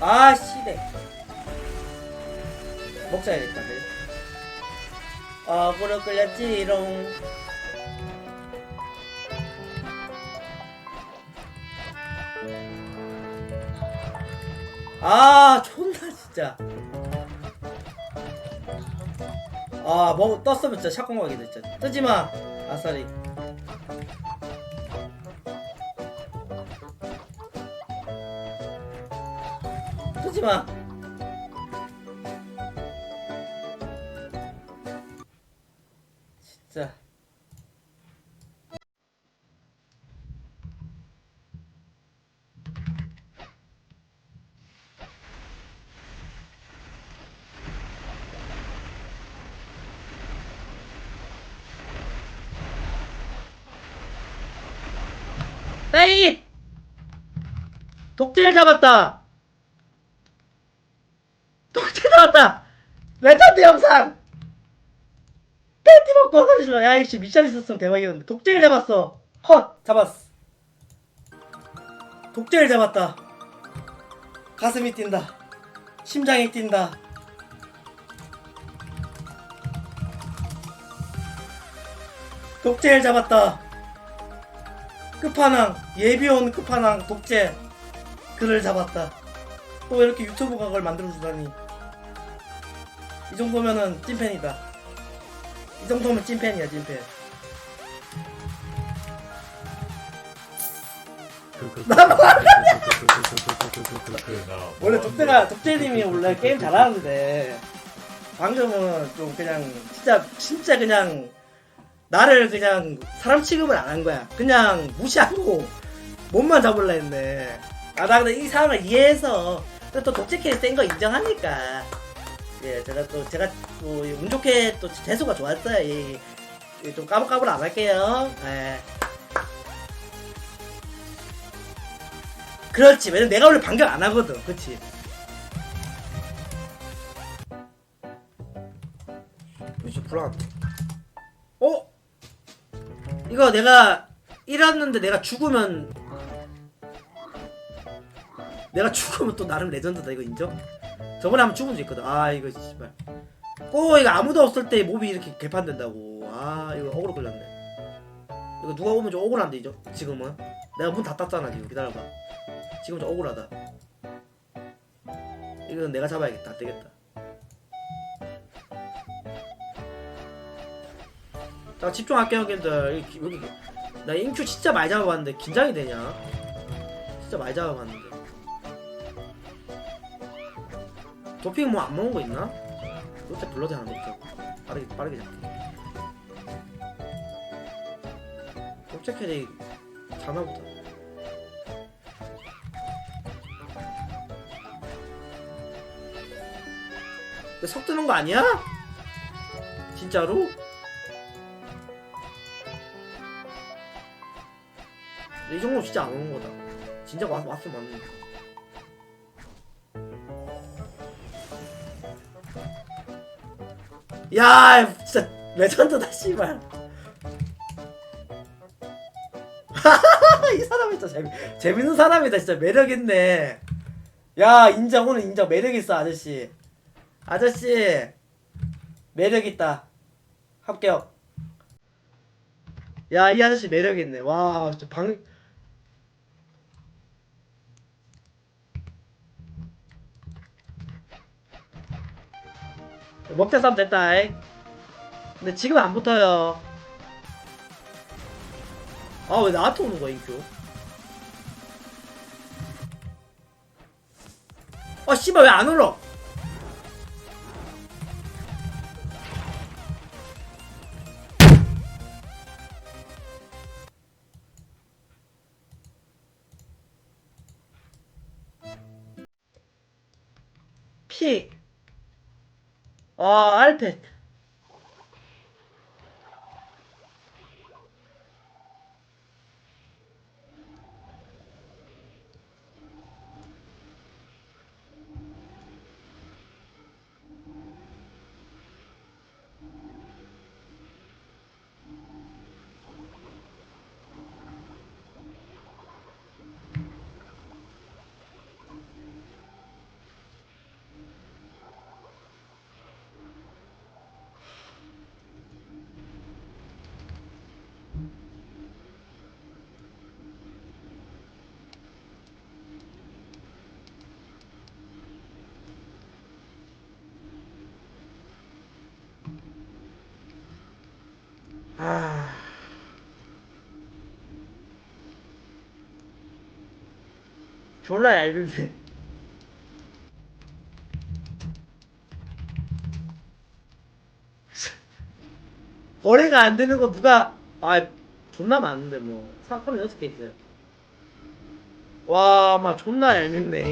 아 씨네 먹자야겠다 네. 어그로 끌렸지롱. 아 존나 진짜. 아뭐 떴으면 진짜 샷건 가게 됐진 뜨지마 아싸리 뜨지마 진짜 에이! 독재를 잡았다! 독재 잡았다! 레전드 영상! 팬티 먹고 사주시면 야 이씨 미션 있었으면 대박이었는데 독재를 잡았어. 헛! 잡았어 독재를 잡았다. 가슴이 뛴다. 심장이 뛴다. 독재를 잡았다. 끝판왕 예비온 끝판왕 독재. 그를 잡았다. 또 이렇게 유튜브 각을 만들어주다니 이 정도면은 찐팬이다 이 정도면 찐팬이야 찐팬 원래 독재가 독재님이 원래 게임 잘하는데 방금은 좀 그냥 진짜 진짜 그냥 나를 그냥 사람 취급을 안 한 거야. 그냥 무시하고 몸만 잡으려 했네. 아, 나 근데 이 상황을 이해해서 또 독재 케이스 센거 인정하니까. 예, 제가 또, 제가 또, 운 좋게 또 재수가 좋았어요. 예, 예, 좀 까불까불 안 할게요. 예. 그렇지. 왜냐면 내가 원래 반격 안 하거든. 그렇지. 그렇지, 불안. 어? 이거 내가 일했는데 내가 죽으면 내가 죽으면 또 나름 레전드다 이거 인정? 저번에 한번 죽은 적 있거든. 아 이거 씨발. 꼭 이거 아무도 없을 때 몹이 이렇게 개판된다고. 아 이거 억울로 걸렸네. 이거 누가 오면 좀 억울한데 이제 지금은? 내가 문 닫았잖아 지금 기다려봐. 지금 좀 억울하다. 이건 내가 잡아야겠다. 안 되겠다. 자 집중할게요 여기, 여기. 나 인큐 진짜 많이 잡아봤는데 긴장이 되냐? 진짜 많이 잡아봤는데 도핑 뭐 안 먹은 거 있나? 롯데 블러드 하나 먹자 빠르게 빠르게 잡게 독재 캐릭 자나보다 근데 석 뜨는 거 아니야? 진짜로? 이 정도 진짜 안 오는 거다. 진짜 왔, 왔어 맞는. 야, 진짜 레전드다 씨발. 이 사람 진짜 재미 재밌는 사람이다 진짜 매력 있네. 야 인정 오늘 인정 매력 있어 아저씨. 아저씨 매력 있다. 합격. 야 이 아저씨 매력 있네. 와 진짜 방. 먹자 싸움 됐다. 이. 근데 지금 안 붙어요. 아 왜 나한테 오는 거야 인큐? 아 씨발 왜 안 올라? 피. 아 알펫. 졸라 얇은데. 거래가 안 되는 거 누가 아 존나 많은데 뭐 36개 있어요. 와, 막 존나 얄밉네.